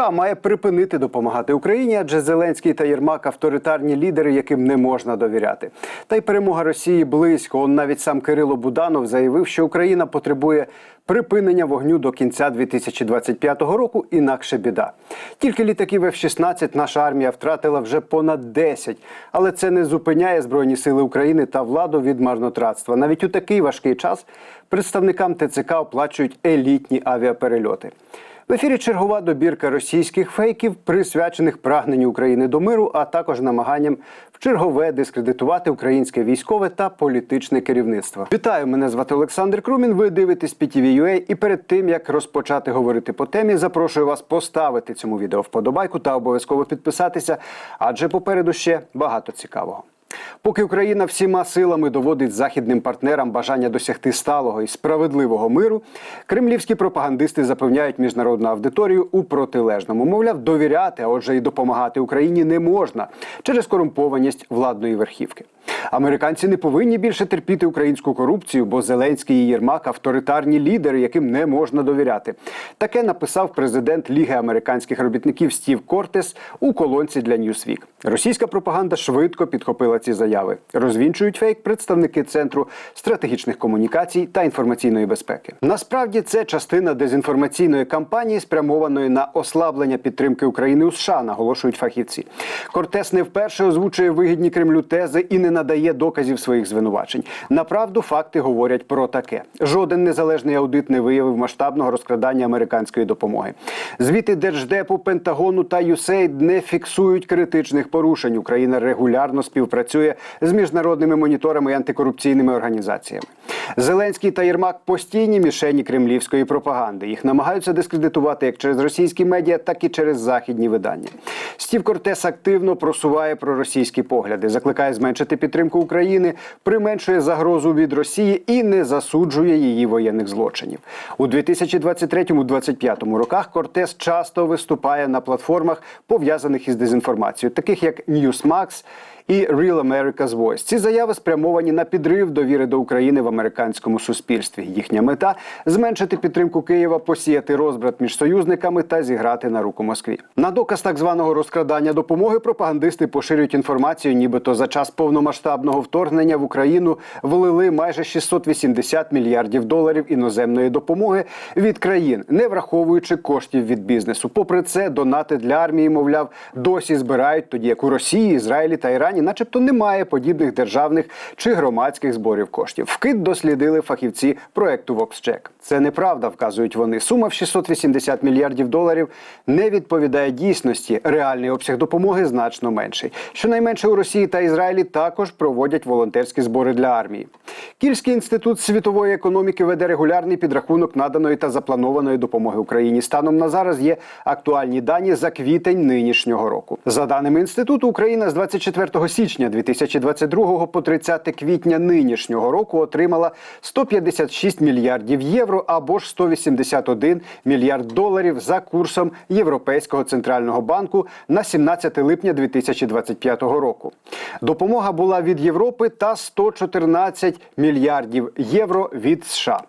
США має припинити допомагати Україні, адже Зеленський та Єрмак авторитарні лідери, яким не можна довіряти. Та й перемога Росії близько. Он навіть сам Кирило Буданов заявив, що Україна потребує припинення вогню до кінця 2025 року. Інакше біда. Тільки літаків F-16 наша армія втратила вже понад 10. Але це не зупиняє збройні сили України та владу від марнотратства. Навіть у такий важкий час представникам ТЦК оплачують елітні авіаперельоти. В ефірі чергова добірка російських фейків, присвячених прагненню України до миру, а також намаганням в чергове дискредитувати українське військове та політичне керівництво. Вітаю, мене звати Олександр Крумін. Ви дивитесь PTV.ua і перед тим як розпочати говорити по темі, запрошую вас поставити цьому відео вподобайку та обов'язково підписатися, адже попереду ще багато цікавого. Поки Україна всіма силами доводить західним партнерам бажання досягти сталого і справедливого миру, кремлівські пропагандисти запевняють міжнародну аудиторію у протилежному. Мовляв, довіряти, а отже, і допомагати Україні не можна через корумпованість владної верхівки. Американці не повинні більше терпіти українську корупцію, бо Зеленський і Єрмак авторитарні лідери, яким не можна довіряти. Таке написав президент Ліги американських робітників Стів Кортес у колонці для Newsweek. Російська пропаганда швидко підхопила ці заяви. Розвінчують фейк представники центру стратегічних комунікацій та інформаційної безпеки. Насправді це частина дезінформаційної кампанії, спрямованої на ослаблення підтримки України у США, наголошують фахівці. Кортес не вперше озвучує вигідні Кремлю тези і не надає доказів своїх звинувачень. Направду факти говорять про таке: жоден незалежний аудит не виявив масштабного розкрадання американської допомоги. Звіти держдепу, Пентагону та USAID не фіксують критичних порушень. Україна регулярно співпрацює з міжнародними моніторами і антикорупційними організаціями. Зеленський та Єрмак постійні мішені кремлівської пропаганди. Їх намагаються дискредитувати як через російські медіа, так і через західні видання. Стів Кортес активно просуває проросійські погляди, закликає зменшити підтримку України, применшує загрозу від Росії і не засуджує її воєнних злочинів. У 2023-2025 роках Кортес часто виступає на платформах, пов'язаних із дезінформацією, таких як Newsmax і Real America's Voice. Ці заяви спрямовані на підрив довіри до України в американському суспільстві. Їхня мета зменшити підтримку Києва, посіяти розбрат між союзниками та зіграти на руку Москві. На доказ так званого розкрадання допомоги пропагандисти поширюють інформацію, нібито за час повномасштабного вторгнення в Україну влили майже 680 мільярдів доларів іноземної допомоги від країн, не враховуючи коштів від бізнесу. Попри це, донати для армії, мовляв, досі збирають, тоді як у Росії, Ізраїлі та Ірані, начебто, немає подібних державних чи громадських зборів коштів. Вкид дослідили фахівці проекту VoxCheck. Це неправда, вказують вони. Сума в 680 мільярдів доларів не відповідає дійсності. Реальний обсяг допомоги значно менший. Щонайменше у Росії та Ізраїлі також проводять волонтерські збори для армії. Кільський інститут світової економіки веде регулярний підрахунок наданої та запланованої допомоги Україні. Станом на зараз є актуальні дані за квітень нинішнього року. За даними інституту, Україна з 24 січня 2022 по 30 квітня нинішнього року отримала 156 мільярдів євро або ж 181 мільярд доларів за курсом Європейського центрального банку на 17 липня 2025 року. Допомога була від Європи та 114 мільярдів євро від США.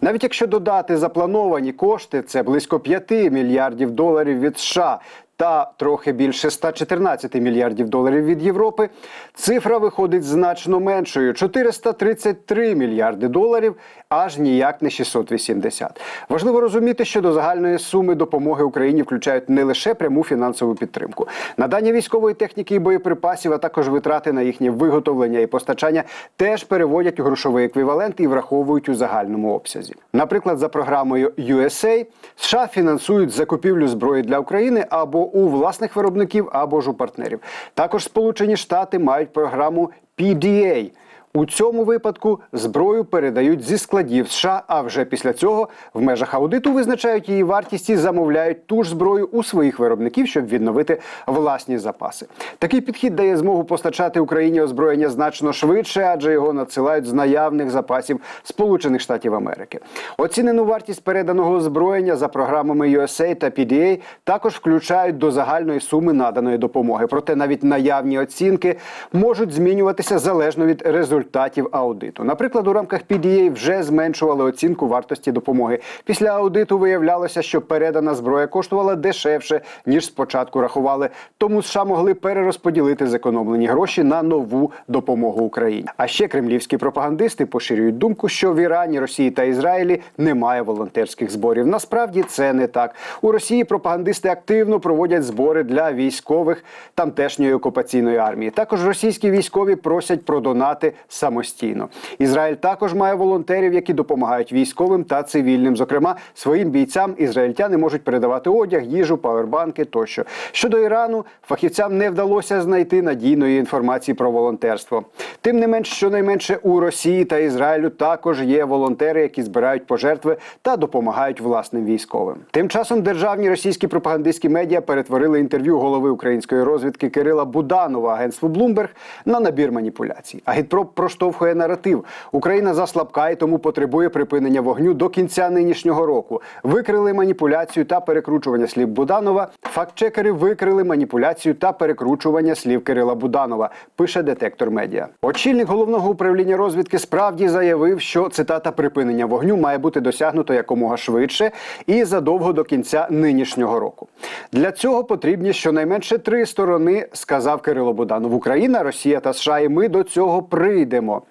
Навіть якщо додати заплановані кошти, це близько 5 мільярдів доларів від США та трохи більше 114 мільярдів доларів від Європи, цифра виходить значно меншою 433 мільярди доларів, аж ніяк не 680. Важливо розуміти, що до загальної суми допомоги Україні включають не лише пряму фінансову підтримку, надання військової техніки і боєприпасів, а також витрати на їхнє виготовлення і постачання теж переводять у грошовий еквівалент і враховують у загальному обсязі. Наприклад, за програмою USA США фінансують закупівлю зброї для України або у власних виробників, або ж у партнерів. Також Сполучені Штати мають програму PDA – у цьому випадку зброю передають зі складів США, а вже після цього в межах аудиту визначають її вартість і замовляють ту ж зброю у своїх виробників, щоб відновити власні запаси. Такий підхід дає змогу постачати Україні озброєння значно швидше, адже його надсилають з наявних запасів Сполучених Штатів Америки. Оцінену вартість переданого озброєння за програмами USA та PDA також включають до загальної суми наданої допомоги. Проте навіть наявні оцінки можуть змінюватися залежно від результатів результатів аудиту. Наприклад, у рамках PDA вже зменшували оцінку вартості допомоги. Після аудиту виявлялося, що передана зброя коштувала дешевше ніж спочатку рахували. Тому США могли перерозподілити зекономлені гроші на нову допомогу Україні. А ще кремлівські пропагандисти поширюють думку, що в Ірані, Росії та Ізраїлі немає волонтерських зборів. Насправді це не так. У Росії пропагандисти активно проводять збори для військових тамтешньої окупаційної армії. Також російські військові просять про донати самостійно. Ізраїль також має волонтерів, які допомагають військовим та цивільним. Зокрема, своїм бійцям ізраїльтяни можуть передавати одяг, їжу, павербанки тощо. Щодо Ірану, фахівцям не вдалося знайти надійної інформації про волонтерство. Тим не менш, щонайменше у Росії та Ізраїлю також є волонтери, які збирають пожертви та допомагають власним військовим. Тим часом державні російські пропагандистські медіа перетворили інтерв'ю голови української розвідки Кирила Буданова агентству Bloomberg на набір маніпуляцій. Агітпроп проштовхує наратив. Україна заслабка і тому потребує припинення вогню до кінця нинішнього року. Викрили маніпуляцію та перекручування слів Буданова. Фактчекери викрили маніпуляцію та перекручування слів Кирила Буданова. Пише детектор медіа. Очільник головного управління розвідки справді заявив, що цитата припинення вогню має бути досягнуто якомога швидше і задовго до кінця нинішнього року. Для цього потрібні щонайменше три сторони, сказав Кирило Буданов. Україна, Росія та США. І ми до цього прийдемо знайдемо.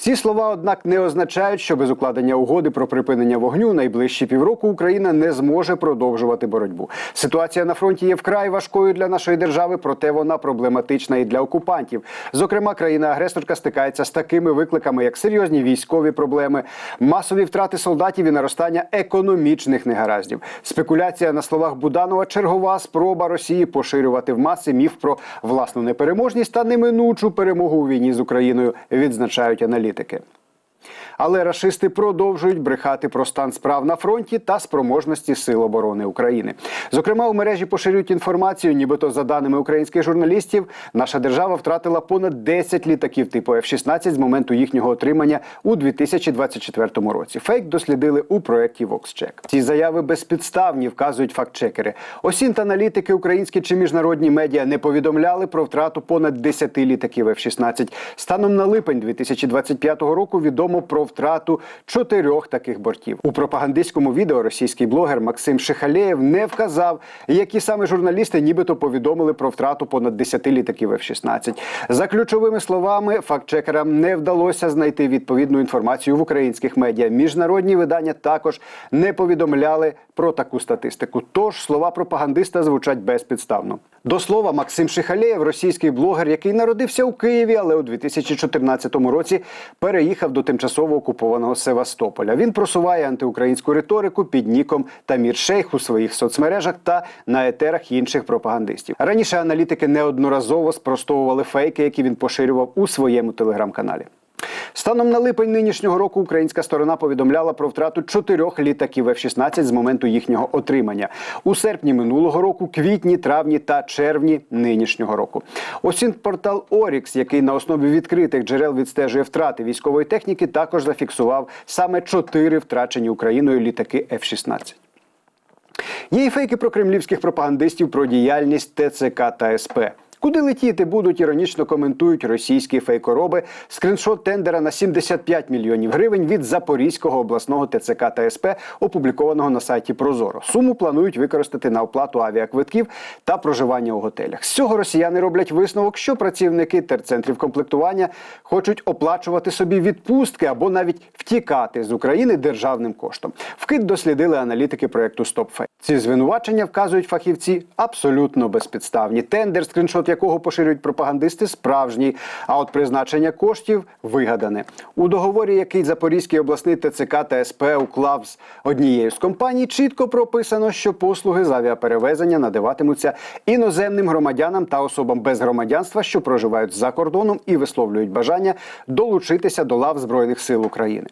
Ці слова, однак, не означають, що без укладення угоди про припинення вогню найближчі півроку Україна не зможе продовжувати боротьбу. Ситуація на фронті є вкрай важкою для нашої держави, проте вона проблематична і для окупантів. Зокрема, країна-агресорка стикається з такими викликами, як серйозні військові проблеми, масові втрати солдатів і наростання економічних негараздів. Спекуляція на словах Буданова чергова спроба Росії поширювати в маси міф про власну непереможність та неминучу перемогу у війні з Україною, відзначають аналітики. Politica. Але рашисти продовжують брехати про стан справ на фронті та спроможності Сил оборони України. Зокрема, у мережі поширюють інформацію, нібито за даними українських журналістів, наша держава втратила понад 10 літаків типу F-16 з моменту їхнього отримання у 2024 році. Фейк дослідили у проєкті VoxCheck. Ці заяви безпідставні, вказують фактчекери. Осінт аналітики, українські чи міжнародні медіа не повідомляли про втрату понад 10 літаків F-16. Станом на липень 2025 року відомо про втрату чотирьох таких бортів. У пропагандистському відео російський блогер Максим Шихалєєв не вказав, які саме журналісти нібито повідомили про втрату понад 10 літаків F-16. За ключовими словами, фактчекерам не вдалося знайти відповідну інформацію в українських медіа. Міжнародні видання також не повідомляли про таку статистику. Тож слова пропагандиста звучать безпідставно. До слова, Максим Шихалєєв, російський блогер, який народився у Києві, але у 2014 році переїхав до тимчасово окупованого Севастополя. Він просуває антиукраїнську риторику під ніком Тамір Шейх у своїх соцмережах та на етерах інших пропагандистів. Раніше аналітики неодноразово спростовували фейки, які він поширював у своєму телеграм-каналі. Станом на липень нинішнього року українська сторона повідомляла про втрату чотирьох літаків F-16 з моменту їхнього отримання у серпні минулого року, квітні, травні та червні нинішнього року. Осінт портал Орікс, який на основі відкритих джерел відстежує втрати військової техніки, також зафіксував саме чотири втрачені Україною літаки F-16. Є і фейки про кремлівських пропагандистів про діяльність ТЦК та СП. Куди летіти будуть іронічно коментують російські фейкороби скриншот тендера на 75 мільйонів гривень від Запорізького обласного ТЦК та СП, опублікованого на сайті Прозоро. Суму планують використати на оплату авіаквитків та проживання у готелях. З цього росіяни роблять висновок, що працівники терцентрів комплектування хочуть оплачувати собі відпустки або навіть втікати з України державним коштом. Вкид дослідили аналітики проекту StopFake. Ці звинувачення вказують фахівці абсолютно безпідставні. Тендер, якого поширюють пропагандисти, справжній. А от призначення коштів вигадане у договорі, який Запорізький обласний ТЦК та СП уклав з однією з компаній, чітко прописано, що послуги з авіаперевезення надаватимуться іноземним громадянам та особам без громадянства, що проживають за кордоном і висловлюють бажання долучитися до лав збройних сил України.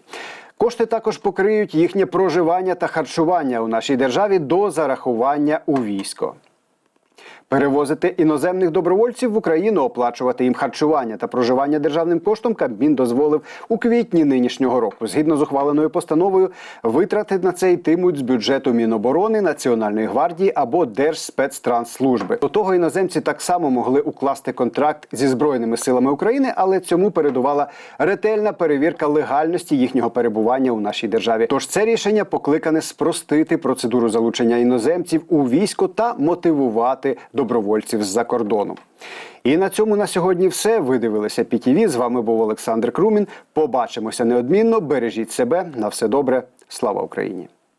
Кошти також покриють їхнє проживання та харчування у нашій державі до зарахування у військо. Перевозити іноземних добровольців в Україну, оплачувати їм харчування та проживання державним коштом Кабмін дозволив у квітні нинішнього року. Згідно з ухваленою постановою, витрати на це йтимуть з бюджету Міноборони, Національної гвардії або Держспецтрансслужби. До того іноземці так само могли укласти контракт зі збройними силами України, але цьому передувала ретельна перевірка легальності їхнього перебування у нашій державі. Тож це рішення покликане спростити процедуру залучення іноземців у військо та мотивувати добровольців з-за кордону. І на цьому на сьогодні все. Ви дивилися ПІТІВІ. З вами був Олександр Крумін. Побачимося неодмінно. Бережіть себе на все добре. Слава Україні!